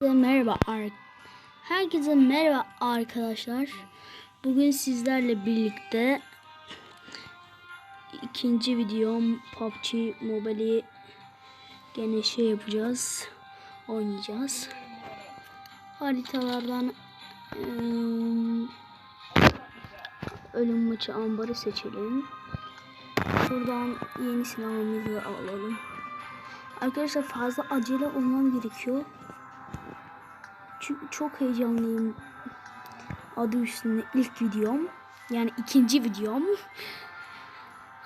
Herkese merhaba Herkese merhaba arkadaşlar. Bugün sizlerle birlikte ikinci videom PUBG Mobile'i gene şey yapacağız. Oynayacağız. Haritalardan ölüm maçı ambarı seçelim. Buradan yeni silahımızı alalım. Arkadaşlar fazla acele olmam gerekiyor. Çünkü çok heyecanlıyım. Adı üstünde ilk videom. Yani ikinci videom.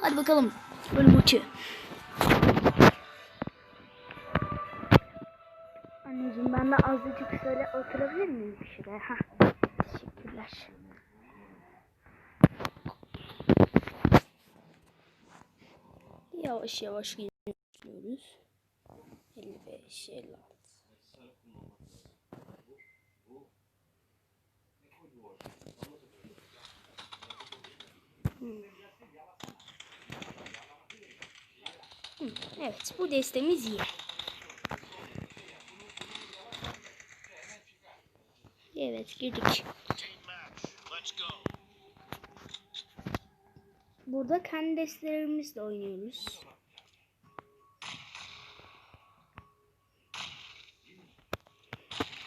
Hadi bakalım. Bölüm maçı. Anneciğim ben de azıcık şöyle oturabilir miyim şuraya? Ha. Teşekkürler. Yavaş yavaş gidiyoruz. 55, 56. Evet bu destemiz iyi. Evet girdik. Burada kendi destelerimizle oynuyoruz.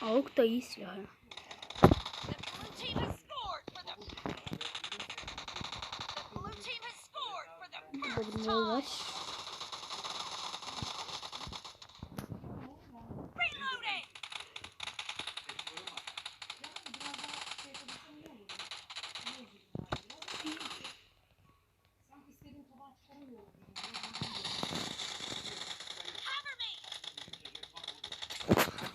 Avuk da iyi silah. Bir yol var.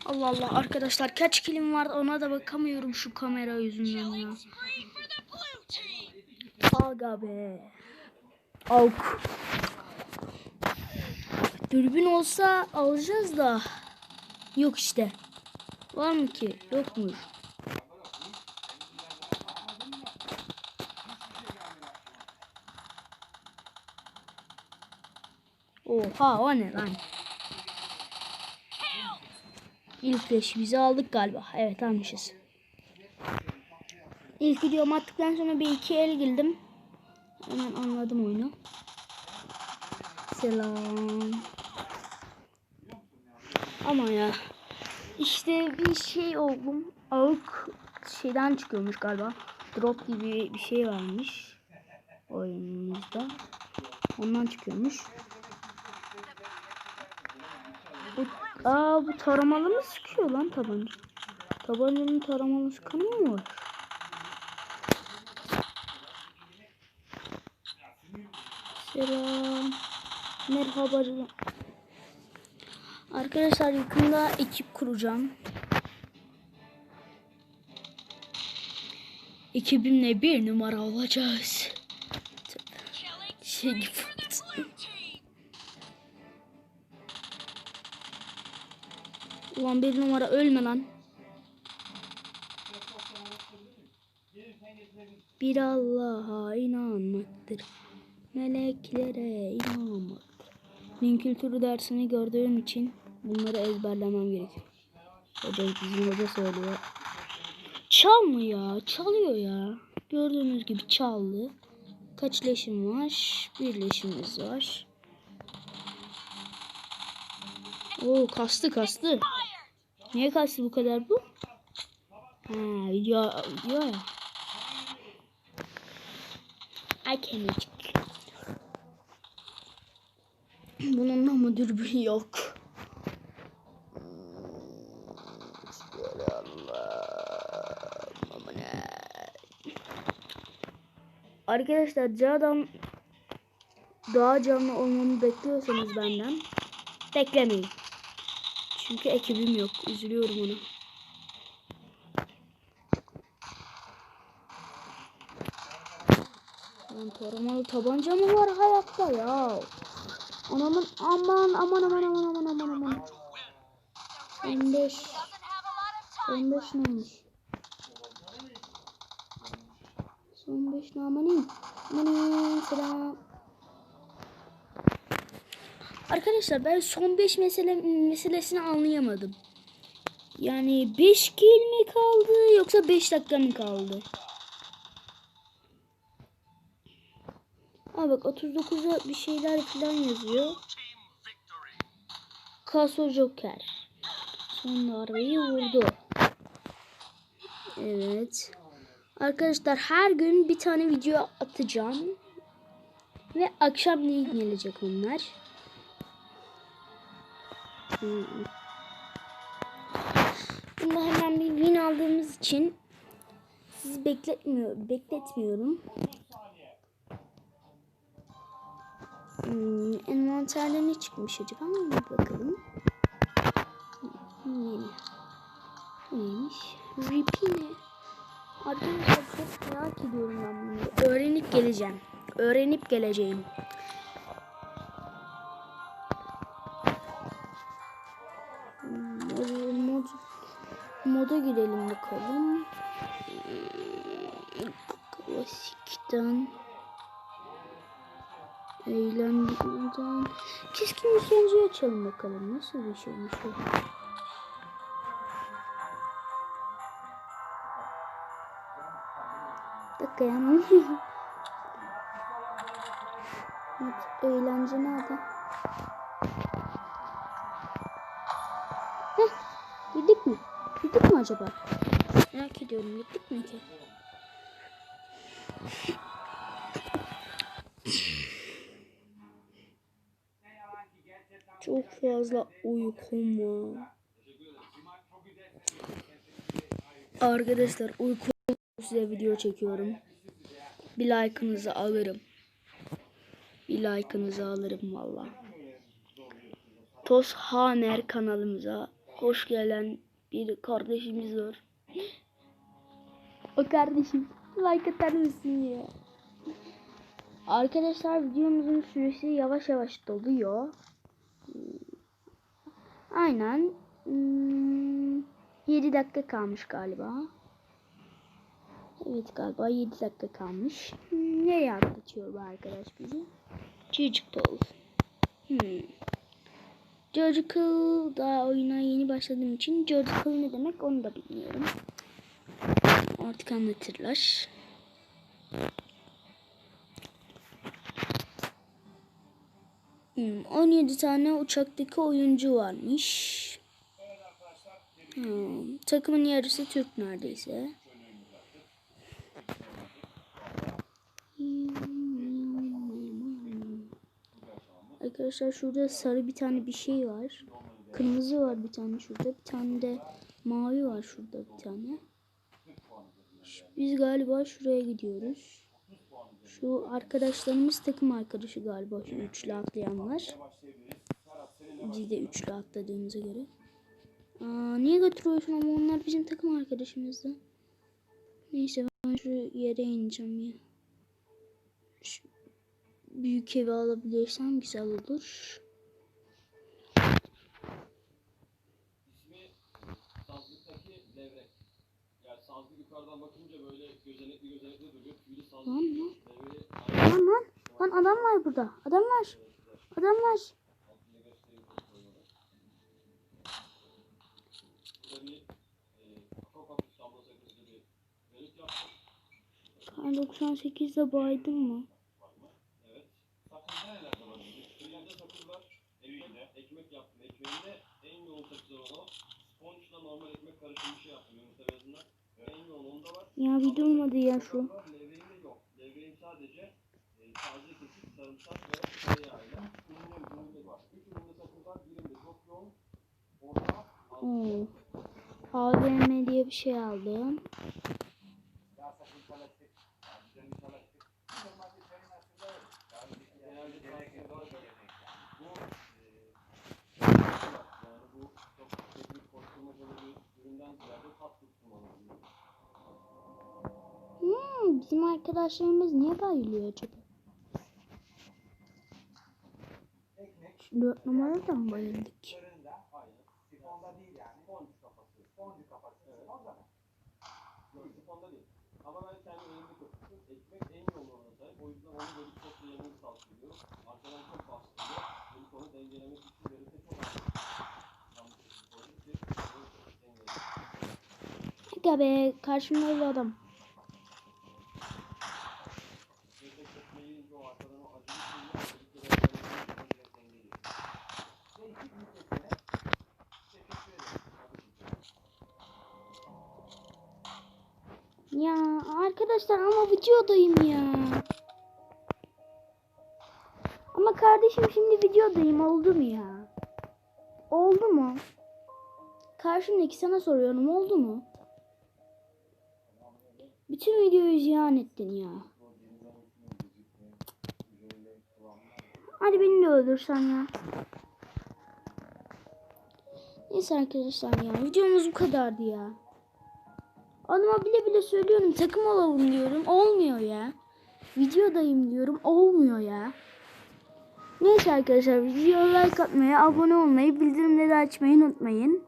Allah Allah arkadaşlar kaç kilim var ona da bakamıyorum şu kamera yüzünden ya. Aga be. Avuk. Dürbün olsa alacağız da. Yok işte. Var mı ki? Yokmuş. Oha o ne lan? İlk leşimizi aldık galiba. Evet almışız. İlk videomu attıktan sonra bir iki el girdim. Hemen anladım oyunu. Selam. Ama ya. işte bir şey oldum. Avuk şeyden çıkıyormuş galiba. Drop gibi bir şey varmış. Oyunumuzda. Ondan çıkıyormuş. Bu, aa bu taramalı mı sıkıyor lan tabanca? Tabancanın taramalı sıkanı mı var? Selam. Merhaba. Arkadaşlar yakında ekip kuracağım. Ekibimle bir numara olacağız. Şey gibi. Ulan bir numara ölme lan. Bir Allah'a inanmaktır. Meleklere inanmaktır. Din kültürü dersini gördüğüm için bunları ezberlemem gerekiyor. Hoca bizim hoca söylüyor. Çal mı ya? Çalıyor ya. Gördüğünüz gibi çaldı. Kaç leşim var? Bir leşimiz var. Oo kastı kastı. Niye kastı bu kadar bu? Ha video ya. Ay kemik. Bunun ama dürbün yok. Arkadaşlar Cadan daha canlı olmamı bekliyorsanız benden beklemeyin. Çünkü ekibim yok. Üzülüyorum ona. Lan taramalı tabanca mı var hayatta ya? Anamın aman aman aman aman aman aman aman. 15 Doesn't have a lot of time. 15 neymiş? Son 5 ne amanin? Amanin selam. Arkadaşlar ben son 5 mesele meselesini anlayamadım. Yani 5 kill mi kaldı yoksa 5 dakika mı kaldı? Aa bak 39'a bir şeyler falan yazıyor. Kaso Joker. Son darbeyi vurdu. Evet. Arkadaşlar her gün bir tane video atacağım. Ve akşamleyin gelecek onlar. Hmm. Bunda hemen bir win aldığımız için sizi bekletmiyor, bekletmiyorum. Hmm, envanterde ne çıkmış acaba? Bir bakalım. Yeni. Bu Neymiş? Ripi ne? Arkadaşlar çok merak ediyorum ben bunu. Öğrenip geleceğim. Öğrenip geleceğim. Nişancıyı açalım bakalım. Nasıl bir şeymiş o? Bir dakika ya. Evet, eğlence nerede? Heh, gittik mi? Gittik mi acaba? Merak ediyorum, gittik mi ki? Çok fazla uykum var. Arkadaşlar uyku size video çekiyorum. Bir like'ınızı alırım. Bir like'ınızı alırım valla. Toz Haner kanalımıza hoş gelen bir kardeşimiz var. O kardeşim like atar mısın ya? Arkadaşlar videomuzun süresi yavaş yavaş doluyor. Aynen. Hmm, 7 dakika kalmış galiba. Evet galiba 7 dakika kalmış. Hmm, Nereye atlatıyor bu arkadaş bizi? Çocukal. Hmm. Çocukal daha oyuna yeni başladığım için Çocukal ne demek onu da bilmiyorum. Artık anlatırlar. Hmm, 17 tane uçaktaki oyuncu varmış. Hmm, takımın yarısı Türk neredeyse. Arkadaşlar şurada sarı bir tane bir şey var. Kırmızı var bir tane şurada. Bir tane de mavi var şurada bir tane. Biz galiba şuraya gidiyoruz. Şu arkadaşlarımız takım arkadaşı galiba şu üçlü atlayanlar. Biz de üçlü atladığımıza göre. Aa, niye götürüyorsun ama onlar bizim takım arkadaşımızdı. Neyse ben şu yere ineceğim ya. Şu büyük evi alabilirsem güzel olur. Yukarıdan bakınca böyle gözenekli gözenekli duruyor. Tüylü sazlık. Lan lan. Levreği Lan lan. Adam var burada. Adam var. Adam var. Ben 98'de baydım mı? Ya bir durmadı ya şu. Levreğinde yok. Levreğin sadece taze kesik, sarımsak ve tereyağıyla. Ürünün üründe var. Üç üründe sakız var. Birinde çok yoğun. Orta Oo. AVM diye bir şey aldım. Hmm, bizim arkadaşlarımız niye bayılıyor acaba? Şu dört numarada mı bayıldık? Bir. Aga be karşımda öyle adam. Ya arkadaşlar ama videodayım ya. Ama kardeşim şimdi videodayım oldu mu ya? Oldu mu? Karşımdaki sana soruyorum oldu mu? Bütün videoyu ziyan ettin ya. Hadi beni de öldürsen ya. Neyse arkadaşlar ya videomuz bu kadardı ya. Adama bile bile söylüyorum takım olalım diyorum olmuyor ya. Videodayım diyorum olmuyor ya. Neyse arkadaşlar videoya like atmayı, abone olmayı, bildirimleri açmayı unutmayın.